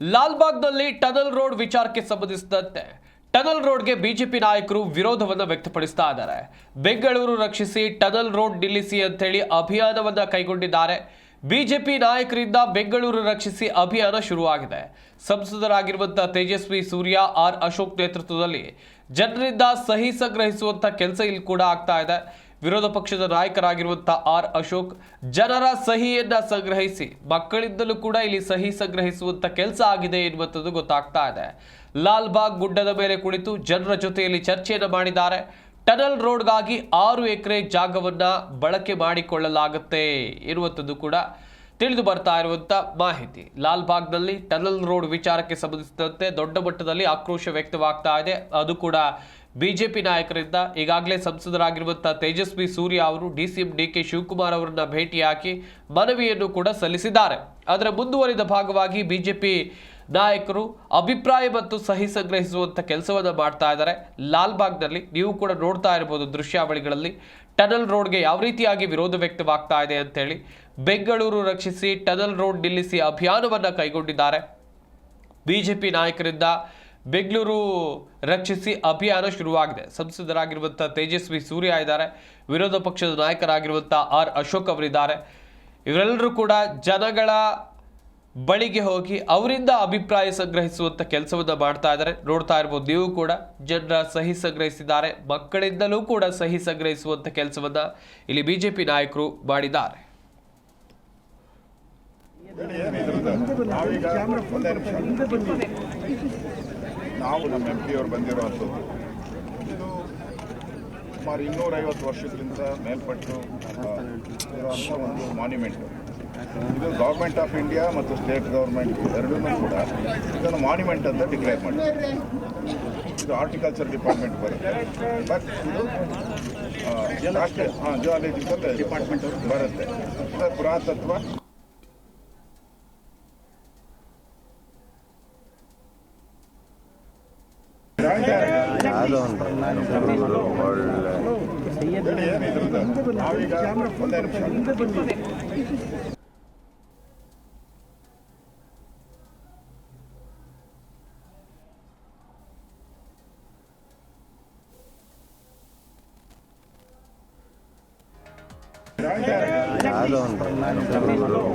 ಲಾಲ್ಬಾಗ್ನಲ್ಲಿ tunnel road ವಿಚಾರಕ್ಕೆ ಸಂಬಂಧಿಸಿದಂತೆ tunnel ರೋಡ್ಗೆ ಬಿಜೆಪಿ ನಾಯಕರು ವಿರೋಧವನ್ನು ವ್ಯಕ್ತಪಡಿಸ್ತಾ ಇದ್ದಾರೆ. ಬೆಂಗಳೂರು ರಕ್ಷಿಸಿ ಟನಲ್ ರೋಡ್ ನಿಲ್ಲಿಸಿ ಅಂತೇಳಿ ಅಭಿಯಾನವನ್ನು ಕೈಗೊಂಡಿದ್ದಾರೆ. ಬಿಜೆಪಿ ನಾಯಕರಿಂದ ಬೆಂಗಳೂರು ರಕ್ಷಿಸಿ ಅಭಿಯಾನ ಶುರುವಾಗಿದೆ. ಸಂಸದರಾಗಿರುವಂತಹ ತೇಜಸ್ವಿ ಸೂರ್ಯ, ಆರ್ ಅಶೋಕ್ ನೇತೃತ್ವದಲ್ಲಿ ಜನರಿಂದ ಸಹಿ ಸಂಗ್ರಹಿಸುವಂತ ಕೆಲಸ ಇಲ್ಲಿ ಕೂಡ ಆಗ್ತಾ ಇದೆ. ವಿರೋಧ ಪಕ್ಷದ ನಾಯಕರಾಗಿರುವಂತಹ ಆರ್ ಅಶೋಕ್ ಜನರ ಸಹಿಯನ್ನ ಸಂಗ್ರಹಿಸಿ, ಮಕ್ಕಳಿಂದಲೂ ಕೂಡ ಇಲ್ಲಿ ಸಹಿ ಸಂಗ್ರಹಿಸುವಂತ ಕೆಲಸ ಆಗಿದೆ ಎನ್ನುವಂಥದ್ದು ಗೊತ್ತಾಗ್ತಾ ಇದೆ. ಲಾಲ್ಬಾಗ್ ಗುಡ್ಡದ ಮೇಲೆ ಕುಳಿತು ಜನರ ಜೊತೆಯಲ್ಲಿ ಚರ್ಚೆಯನ್ನು ಮಾಡಿದ್ದಾರೆ. ಟನಲ್ ರೋಡ್ಗಾಗಿ ಆರು ಎಕರೆ ಜಾಗವನ್ನ ಬಳಕೆ ಮಾಡಿಕೊಳ್ಳಲಾಗುತ್ತೆ ಎನ್ನುವಂಥದ್ದು ಕೂಡ ತಿಳಿದು ಬರ್ತಾ ಇರುವಂತ ಮಾಹಿತಿ. ಲಾಲ್ಬಾಗ್ನಲ್ಲಿ ಟನಲ್ ರೋಡ್ ವಿಚಾರಕ್ಕೆ ಸಂಬಂಧಿಸಿದಂತೆ ದೊಡ್ಡ ಮಟ್ಟದಲ್ಲಿ ಆಕ್ರೋಶ ವ್ಯಕ್ತವಾಗ್ತಾ ಇದೆ. ಅದು ಕೂಡ ಬಿಜೆಪಿ ನಾಯಕರಿಂದ ಈಗಾಗಲೇ ಸಂಸದರಾಗಿರುವಂತಹ ತೇಜಸ್ವಿ ಸೂರ್ಯ ಅವರು ಡಿಸಿಎಂ ಡಿ ಕೆ ಶಿವಕುಮಾರ್ ಅವರನ್ನ ಭೇಟಿಯಾಗಿ ಮನವಿಯನ್ನು ಕೂಡ ಸಲ್ಲಿಸಿದ್ದಾರೆ. ಅದರ ಮುಂದುವರಿದ ಭಾಗವಾಗಿ ಬಿಜೆಪಿ ನಾಯಕರು ಅಭಿಪ್ರಾಯ ಮತ್ತು ಸಹಿ ಸಂಗ್ರಹಿಸುವಂತ ಕೆಲಸವನ್ನ ಮಾಡ್ತಾ ಇದ್ದಾರೆ. ಲಾಲ್ಬಾಗ್ನಲ್ಲಿ ನೀವು ಕೂಡ ನೋಡ್ತಾ ಇರಬಹುದು ದೃಶ್ಯಾವಳಿಗಳಲ್ಲಿ ಟನಲ್ ರೋಡ್ಗೆ ಯಾವ ರೀತಿಯಾಗಿ ವಿರೋಧ ವ್ಯಕ್ತವಾಗ್ತಾ ಇದೆ ಅಂತೇಳಿ ಬೆಂಗಳೂರು ರಕ್ಷಿಸಿ ಟನಲ್ ರೋಡ್ ನಿಲ್ಲಿಸಿ ಅಭಿಯಾನವನ್ನ ಕೈಗೊಂಡಿದ್ದಾರೆ. ಬಿಜೆಪಿ ನಾಯಕರಿಂದ ಬೆಂಗಳೂರು ರಕ್ಷಿಸಿ ಅಭಿಯಾನ ಶುರುವಾಗಿದೆ. ಸಂಸದರಾಗಿರುವಂಥ ತೇಜಸ್ವಿ ಸೂರ್ಯ ಇದ್ದಾರೆ. ವಿರೋಧ ಪಕ್ಷದ ನಾಯಕರಾಗಿರುವಂಥ ಆರ್ ಅಶೋಕ್ ಅವರಿದ್ದಾರೆ. ಇವರೆಲ್ಲರೂ ಕೂಡ ಜನಗಳ ಬಳಿಗೆ ಹೋಗಿ ಅವರಿಂದ ಅಭಿಪ್ರಾಯ ಸಂಗ್ರಹಿಸುವಂಥ ಕೆಲಸವನ್ನು ಮಾಡ್ತಾ ಇದ್ದಾರೆ. ನೋಡ್ತಾ ಇರ್ಬೋದು ನೀವು ಕೂಡ ಜನರ ಸಹಿ ಸಂಗ್ರಹಿಸಿದ್ದಾರೆ. ಮಕ್ಕಳಿಂದಲೂ ಕೂಡ ಸಹಿ ಸಂಗ್ರಹಿಸುವಂಥ ಕೆಲಸವನ್ನ ಇಲ್ಲಿ ಬಿಜೆಪಿ ನಾಯಕರು ಮಾಡಿದ್ದಾರೆ. ನಾವೀಗ ಒಂದೇ ನಿಮಿಷ ನಾವು ನಮ್ಮ ಎಂ ಪಿ ಅವರು ಬಂದಿರುವಂಥದ್ದು ಇದು ಸುಮಾರು ಇನ್ನೂರೈವತ್ತು ವರ್ಷಗಳಿಂದ ಮೇಲ್ಪಟ್ಟು ಇರುವಂಥ ಒಂದು ಮಾನ್ಯುಮೆಂಟ್ ಇದು ಗೌರ್ಮೆಂಟ್ ಆಫ್ ಇಂಡಿಯಾ ಮತ್ತು ಸ್ಟೇಟ್ ಗೌರ್ಮೆಂಟ್ ಎರಡೂ ಕೂಡ ಇದನ್ನು ಮಾನ್ಯುಮೆಂಟ್ ಅಂತ ಡಿಕ್ಲೇರ್ ಮಾಡಿದೆ ಇದು ಆರ್ಟಿಕಲ್ಚರ್ ಡಿಪಾರ್ಟ್ಮೆಂಟ್ ಬರುತ್ತೆ. ಬಟ್ ಇದು ಜಿಯಾಲಜಿಕಲ್ ಡಿಪಾರ್ಟ್ಮೆಂಟ್ ಬರುತ್ತೆ. ಪುರಾತತ್ವ ಯಾವುದೋ ಒಂದು ಒಳ್ಳೆ ನಾವೀಗ ಒಂದೇ ನಿಮಿಷ ಯಾವುದೋ ಒಂದು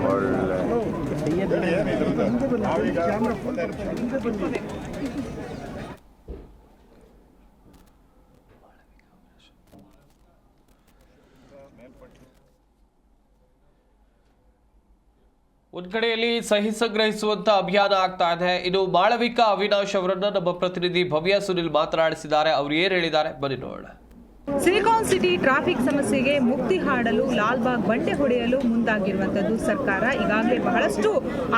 ಒಳ್ಳೆ ಒಂದೇ ಕಡೆಯಲ್ಲಿ ಸಹಿ ಸಂಗ್ರಹಿಸುವಂತ ಅಭಿಯಾನ ಆಗ್ತಾ ಇದೆ. ಇದು ಬಾಳವಿಕ ಅವಿನಾಶ್ ಅವರನ್ನ ನಮ್ಮ ಪ್ರತಿನಿಧಿ ಭವ್ಯ ಸುನಿಲ್ ಮಾತನಾಡಿಸಿದ್ದಾರೆ. ಅವ್ರು ಏನ್ ಹೇಳಿದ್ದಾರೆ? ಬನ್ನಿ ನೋಡೋಣ. ಸಿಲಿಕಾನ್ ಸಿಟಿ ಟ್ರಾಫಿಕ್ ಸಮಸ್ಯೆಗೆ ಮುಕ್ತಿ ಹಾಡಲು, ಲಾಲ್ಬಾಗ್ ಬಂಡೆ ಹೊಡೆಯಲು ಮುಂದಾಗಿರುವಂತದ್ದು ಸರ್ಕಾರ. ಈಗಾಗಲೇ ಬಹಳಷ್ಟು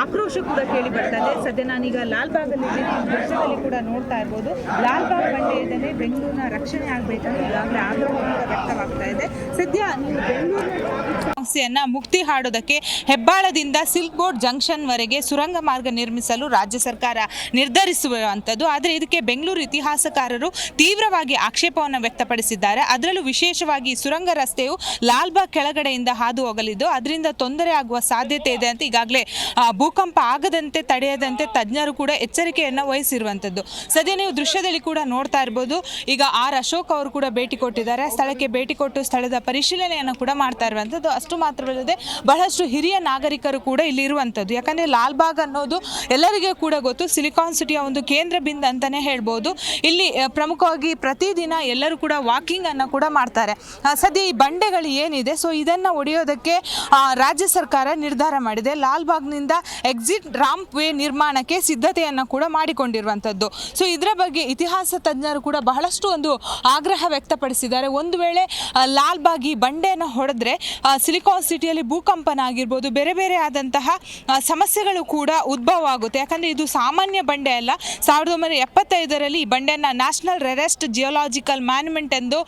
ಆಕ್ರೋಶ ಕೂಡ ಕೇಳಿ ಬರ್ತಾ ಇದೆ. ಸದ್ಯ ನಾನೀಗ ಲಾಲ್ಬಾಗ್ ಅಲ್ಲಿ ದೃಶ್ಯದಲ್ಲಿ ಕೂಡ ನೋಡ್ತಾ ಇರ್ಬೋದು. ಲಾಲ್ಬಾಗ್ ಬಂಡೆ ಇದ್ದೇನೆ ಬೆಂಗಳೂರಿನ ರಕ್ಷಣೆ ಆಗಬೇಕಂತ ಈಗಾಗಲೇ ಆಗ್ರಹ ವ್ಯಕ್ತವಾಗ್ತಾ ಇದೆ. ಸದ್ಯ ನೀವು ಬೆಂಗಳೂರಿನ ಸಮಸ್ಯೆಯನ್ನ ಮುಕ್ತಿ ಹಾಡೋದಕ್ಕೆ ಹೆಬ್ಬಾಳದಿಂದ ಸಿಲ್ಕ್ ಬೋರ್ಡ್ ಜಂಕ್ಷನ್ ವರೆಗೆ ಸುರಂಗ ಮಾರ್ಗ ನಿರ್ಮಿಸಲು ರಾಜ್ಯ ಸರ್ಕಾರ ನಿರ್ಧರಿಸುವಂಥದ್ದು ಆದರೆ ಇದಕ್ಕೆ ಬೆಂಗಳೂರು ಇತಿಹಾಸಕಾರರು ತೀವ್ರವಾಗಿ ಆಕ್ಷೇಪವನ್ನು ವ್ಯಕ್ತಪಡಿಸಿದ್ದಾರೆ. ಅದರಲ್ಲೂ ವಿಶೇಷವಾಗಿ ಸುರಂಗ ರಸ್ತೆಯು ಲಾಲ್ಬಾಗ್ ಕೆಳಗಡೆಯಿಂದ ಹಾದು ಹೋಗಲಿದ್ದು, ಅದರಿಂದ ತೊಂದರೆ ಆಗುವ ಸಾಧ್ಯತೆ ಇದೆ ಅಂತ ಈಗಾಗಲೇ ಭೂಕಂಪ ಆಗದಂತೆ ತಡೆಯದಂತೆ ತಜ್ಞರು ಕೂಡ ಎಚ್ಚರಿಕೆಯನ್ನು ವಹಿಸಿರುವಂಥದ್ದು ಸದ್ಯ ನೀವು ದೃಶ್ಯದಲ್ಲಿ ಕೂಡ ನೋಡ್ತಾ ಇರ್ಬೋದು. ಈಗ ಆರ್ ಅಶೋಕ್ ಅವರು ಕೂಡ ಭೇಟಿ ಕೊಟ್ಟಿದ್ದಾರೆ. ಸ್ಥಳಕ್ಕೆ ಭೇಟಿ ಕೊಟ್ಟು ಸ್ಥಳದ ಪರಿಶೀಲನೆಯನ್ನು ಕೂಡ ಮಾಡ್ತಾ ಇರುವಂಥದ್ದು ಅಷ್ಟು ಮಾತ್ರವಲ್ಲದೆ ಬಹಳಷ್ಟು ಹಿರಿಯ ನಾಗರಿಕರು ಕೂಡ ಇಲ್ಲಿ ಇರುವಂಥದ್ದು. ಯಾಕಂದರೆ ಲಾಲ್ಬಾಗ್ ಅನ್ನೋದು ಎಲ್ಲರಿಗೂ ಕೂಡ ಗೊತ್ತು ಸಿಲಿಕಾನ್ ಸಿಟಿಯ ಒಂದು ಕೇಂದ್ರ ಬಿಂದು ಅಂತಲೇ ಹೇಳ್ಬೋದು. ಇಲ್ಲಿ ಪ್ರಮುಖವಾಗಿ ಪ್ರತಿದಿನ ಎಲ್ಲರೂ ಕೂಡ ವಾಕಿಂಗ್ ಅನ್ನು ಕೂಡ ಮಾಡ್ತಾರೆ. ಸದ್ಯ ಈ ಬಂಡೆಗಳು ಏನಿದೆ ಸೊ ಇದನ್ನು ಒಡೆಯೋದಕ್ಕೆ ರಾಜ್ಯ ಸರ್ಕಾರ ನಿರ್ಧಾರ ಮಾಡಿದೆ. ಲಾಲ್ಬಾಗ್ನಿಂದ ಎಕ್ಸಿಟ್ ರಾಂಪ್ ವೇ ನಿರ್ಮಾಣಕ್ಕೆ ಸಿದ್ಧತೆಯನ್ನು ಕೂಡ ಮಾಡಿಕೊಂಡಿರುವಂಥದ್ದು. ಸೊ ಇದರ ಬಗ್ಗೆ ಇತಿಹಾಸ ತಜ್ಞರು ಕೂಡ ಬಹಳಷ್ಟು ಒಂದು ಆಗ್ರಹ ವ್ಯಕ್ತಪಡಿಸಿದ್ದಾರೆ. ಒಂದು ವೇಳೆ ಲಾಲ್ಬಾಗ್ ಈ ಬಂಡೆಯನ್ನು ಹೊಡೆದ್ರೆ ಆ, ಸಿಲಿಕಾನ್ ಸಿಟಿಯಲ್ಲಿ ಭೂಕಂಪನ ಆಗಿರ್ಬೋದು, ಬೇರೆ ಬೇರೆ ಆದಂತಹ ಸಮಸ್ಯೆಗಳು ಕೂಡ ಉದ್ಭವ ಆಗುತ್ತೆ. ಯಾಕಂದರೆ ಇದು ಸಾಮಾನ್ಯ ಬಂಡೆ ಅಲ್ಲ. ಸಾವಿರದ ಒಂಬೈನೂರ ಎಪ್ಪತ್ತೈದರಲ್ಲಿ ಈ ಬಂಡೆಯನ್ನು ನ್ಯಾಷನಲ್ ರೆರೆಸ್ಟ್ ಜಿಯೋಲಾಜಿಕಲ್ ಮ್ಯಾನ್ಮೆಂಟ್ ಎಂದು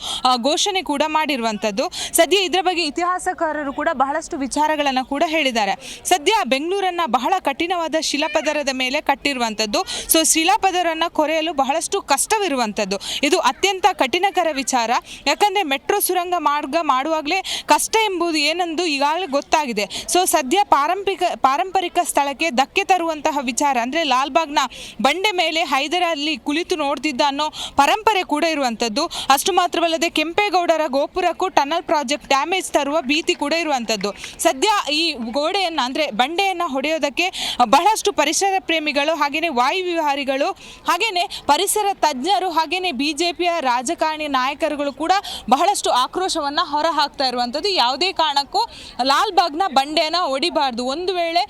ಘೋಷಣೆ ಕೂಡ ಮಾಡಿರುವಂಥದ್ದು. ಸದ್ಯ ಇದರ ಬಗ್ಗೆ ಇತಿಹಾಸಕಾರರು ಕೂಡ ಬಹಳಷ್ಟು ವಿಚಾರಗಳನ್ನು ಕೂಡ ಹೇಳಿದ್ದಾರೆ. ಸದ್ಯ ಬೆಂಗಳೂರನ್ನು ಬಹಳ ಕಠಿಣವಾದ ಶಿಲಾಪದರದ ಮೇಲೆ ಕಟ್ಟಿರುವಂಥದ್ದು. ಸೊ ಶಿಲಾಪದರನ್ನು ಕೊರೆಯಲು ಬಹಳಷ್ಟು ಕಷ್ಟವಿರುವಂಥದ್ದು. ಇದು ಅತ್ಯಂತ ಕಠಿಣಕರ ವಿಚಾರ. ಯಾಕಂದರೆ, ಮೆಟ್ರೋ ಸುರಂಗ ಮಾರ್ಗ ಮಾಡುವಾಗಲೇ ಕಷ್ಟ ಎಂಬುದು ಏನು ಅನ್ನೋದು ಈಗಾಗಲೇ ಗೊತ್ತಾಗಿದೆ. ಸೊ ಸದ್ಯ ಪಾರಂಪರಿಕ ಪಾರಂಪರಿಕ ಸ್ಥಳಕ್ಕೆ ಧಕ್ಕೆ ತರುವಂತಹ ವಿಚಾರ, ಅಂದರೆ ಲಾಲ್ಬಾಗ್ನ ಬಂಡೆ ಮೇಲೆ ಹೈದರಲ್ಲಿ ಕುಳಿತು ನೋಡ್ತಿದ್ದ ಅನ್ನೋ ಪರಂಪರೆ ಕೂಡ ಇರುವಂಥದ್ದು. ಅಷ್ಟು ಮಾತ್ರವಲ್ಲದೆ ಕೆಂಪೇಗೌಡರ ಗೋಪುರಕ್ಕೂ ಟನಲ್ ಪ್ರಾಜೆಕ್ಟ್ ಡ್ಯಾಮೇಜ್ ತರುವ ಭೀತಿ ಕೂಡ ಇರುವಂಥದ್ದು. ಸದ್ಯ ಈ ಗೋಡೆಯನ್ನು, ಅಂದರೆ ಬಂಡೆಯನ್ನು ಹೊಡೆಯೋದಕ್ಕೆ ಬಹಳಷ್ಟು ಪರಿಸರ ಪ್ರೇಮಿಗಳು ಹಾಗೆಯೇ ವಾಯು ವಿಹಾರಿಗಳು ಹಾಗೆಯೇ ಪರಿಸರ ತಜ್ಞರು ಹಾಗೆಯೇ ಬಿ ಜೆ ಪಿಯ ರಾಜಕಾರಣಿ ನಾಯಕರುಗಳು ಕೂಡ ಬಹಳಷ್ಟು ಆಕ್ರೋಶವನ್ನು ಹೊರ ಹಾಕ್ತಾ ಇರುವಂಥದ್ದು. ಯಾವುದೇ ಕಾರಣಕ್ಕೂ ಲಾಲ್ಬಾಗ್ನ ಬಂಡೆಯನ್ನು ಹೊಡಿಬಾರ್ದು. ಒಂದು ವೇಳೆ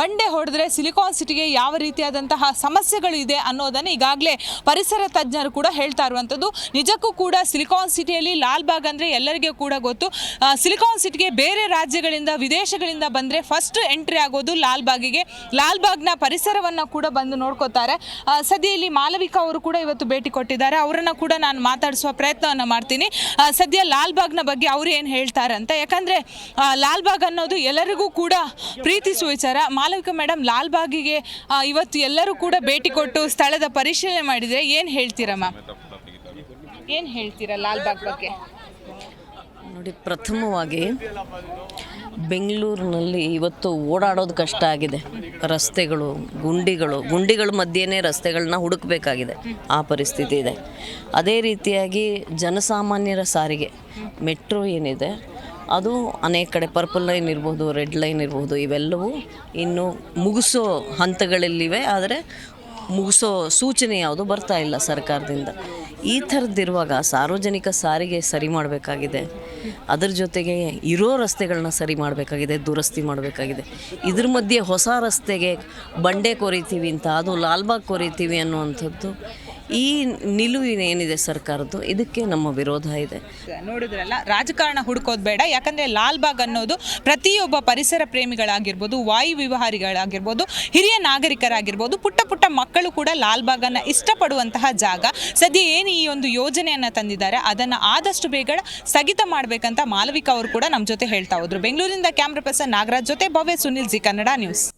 ಬಂಡೆ ಹೊಡೆದ್ರೆ ಸಿಲಿಕಾನ್ ಸಿಟಿಗೆ ಯಾವ ರೀತಿಯಾದಂತಹ ಸಮಸ್ಯೆಗಳು ಇದೆ ಅನ್ನೋದನ್ನು ಈಗಾಗಲೇ ಪರಿಸರ ತಜ್ಞರು ಕೂಡ ಹೇಳ್ತಾ ಇರುವಂಥದ್ದು. ನಿಜಕ್ಕೂ ಕೂಡ ಸಿಲಿಕಾನ್ ಸಿಟಿಯಲ್ಲಿ ಲಾಲ್ಬಾಗ್ ಅಂದರೆ ಎಲ್ಲರಿಗೂ ಕೂಡ ಗೊತ್ತು. ಸಿಲಿಕಾನ್ ಸಿಟಿಗೆ ಬೇರೆ ರಾಜ್ಯಗಳಿಂದ, ವಿದೇಶಗಳಿಂದ ಬಂದರೆ ಫಸ್ಟ್ ಎಂಟ್ರಿ ಆಗೋದು ಲಾಲ್ಬಾಗಿಗೆ ಲಾಲ್ಬಾಗ್ನ ಪರಿಸರವನ್ನು ಕೂಡ ಬಂದು ನೋಡ್ಕೋತಾರೆ. ಸದ್ಯ ಇಲ್ಲಿ ಮಾಲವಿಕಾ ಅವರು ಕೂಡ ಇವತ್ತು ಭೇಟಿ ಕೊಟ್ಟಿದ್ದಾರೆ. ಅವರನ್ನು ಕೂಡ ನಾನು ಮಾತಾಡಿಸುವ ಪ್ರಯತ್ನವನ್ನು ಮಾಡ್ತೀನಿ. ಸದ್ಯ ಲಾಲ್ಬಾಗ್ನ ಬಗ್ಗೆ ಅವರು ಏನು ಹೇಳ್ತಾರೆ ಅಂತ. ಯಾಕಂದರೆ ಲಾಲ್ಬಾಗ್ ಅನ್ನೋದು ಎಲ್ಲರಿಗೂ ಕೂಡ ಪ್ರೀತಿಸುವ ವಿಚಾರ ಮಾಲವಿಕ ಮೇಡಮ್ ಲಾಲ್ಬಾಗಿಗೆ ಇವತ್ತು ಎಲ್ಲರೂ ಕೂಡ ಭೇಟಿ ಕೊಟ್ಟು ಸ್ಥಳದ ಪರಿಶೀಲನೆ ಮಾಡಿದರೆ ಏನು ಹೇಳ್ತೀರಮ್ಮ ಏನು ಹೇಳ್ತೀರಾ ಲಾಲ್ಬಾಗ್ ಬಗ್ಗೆ? ನೋಡಿ, ಪ್ರಥಮವಾಗಿ ಬೆಂಗಳೂರಿನಲ್ಲಿ ಇವತ್ತು ಓಡಾಡೋದು ಕಷ್ಟ ಆಗಿದೆ. ರಸ್ತೆಗಳು, ಗುಂಡಿಗಳು, ಗುಂಡಿಗಳ ಮಧ್ಯೆನೇ ರಸ್ತೆಗಳನ್ನ ಹುಡುಕಬೇಕಾಗಿದೆ. ಆ ಪರಿಸ್ಥಿತಿ ಇದೆ. ಅದೇ ರೀತಿಯಾಗಿ ಜನಸಾಮಾನ್ಯರ ಸಾರಿಗೆ, ಮೆಟ್ರೋ ಏನಿದೆ ಅದು ಅನೇಕ ಕಡೆ ಪರ್ಪಲ್ ಲೈನ್ ಇರ್ಬೋದು, ರೆಡ್ ಲೈನ್ ಇರ್ಬೋದು, ಇವೆಲ್ಲವೂ ಇನ್ನೂ ಮುಗಿಸೋ ಹಂತಗಳಲ್ಲಿವೆ. ಆದರೆ ಮುಗಿಸೋ ಸೂಚನೆ ಯಾವುದು ಬರ್ತಾ ಇಲ್ಲ ಸರ್ಕಾರದಿಂದ. ಈ ಥರದ್ದಿರುವಾಗ ಸಾರ್ವಜನಿಕ ಸಾರಿಗೆ ಸರಿ ಮಾಡಬೇಕಾಗಿದೆ. ಅದರ ಜೊತೆಗೆ ಇರೋ ರಸ್ತೆಗಳನ್ನ ಸರಿ ಮಾಡಬೇಕಾಗಿದೆ, ದುರಸ್ತಿ ಮಾಡಬೇಕಾಗಿದೆ. ಇದ್ರ ಮಧ್ಯೆ ಹೊಸ ರಸ್ತೆಗೆ ಬಂಡೆ ಕೊರಿತೀವಿ ಅಂತ, ಅದು ಲಾಲ್ಬಾಗ್ ಕೊರಿತೀವಿ ಅನ್ನುವಂಥದ್ದು ಈ ನಿಲುವಿನ ಏನಿದೆ ಸರ್ಕಾರದ್ದು? ಇದಕ್ಕೆ ನಮ್ಮ ವಿರೋಧ ಇದೆ. ನೋಡಿದ್ರಲ್ಲ, ರಾಜಕಾರಣ ಹುಡುಕೋದು ಬೇಡ, ಯಾಕಂದ್ರೆ ಲಾಲ್ಬಾಗ್ ಅನ್ನೋದು ಪ್ರತಿಯೊಬ್ಬ ಪರಿಸರ ಪ್ರೇಮಿಗಳಾಗಿರ್ಬೋದು, ವಾಯು ವಿವಹಾರಿಗಳಾಗಿರ್ಬೋದು, ಹಿರಿಯ ನಾಗರಿಕರಾಗಿರ್ಬೋದು, ಪುಟ್ಟ ಪುಟ್ಟ ಮಕ್ಕಳು ಕೂಡ ಲಾಲ್ಬಾಗನ್ನು ಇಷ್ಟಪಡುವಂತಹ ಜಾಗ. ಸದ್ಯ ಏನು ಈ ಒಂದು ಯೋಜನೆಯನ್ನು ತಂದಿದ್ದಾರೆ, ಅದನ್ನು ಆದಷ್ಟು ಬೇಗ ಸ್ಥಗಿತ ಮಾಡಬೇಕಂತ ಮಾಲವಿಕಾ ಅವರು ಕೂಡ ನಮ್ಮ ಜೊತೆ ಹೇಳ್ತಾ ಹೋದ್ರು. ಬೆಂಗಳೂರಿಂದ ಕ್ಯಾಮ್ರಾ ಪರ್ಸನ್ ನಾಗರಾಜ್ ಜೊತೆ ಭವ್ಯ ಸುನಿಲ್ ಜಿ ಕನ್ನಡ ನ್ಯೂಸ್.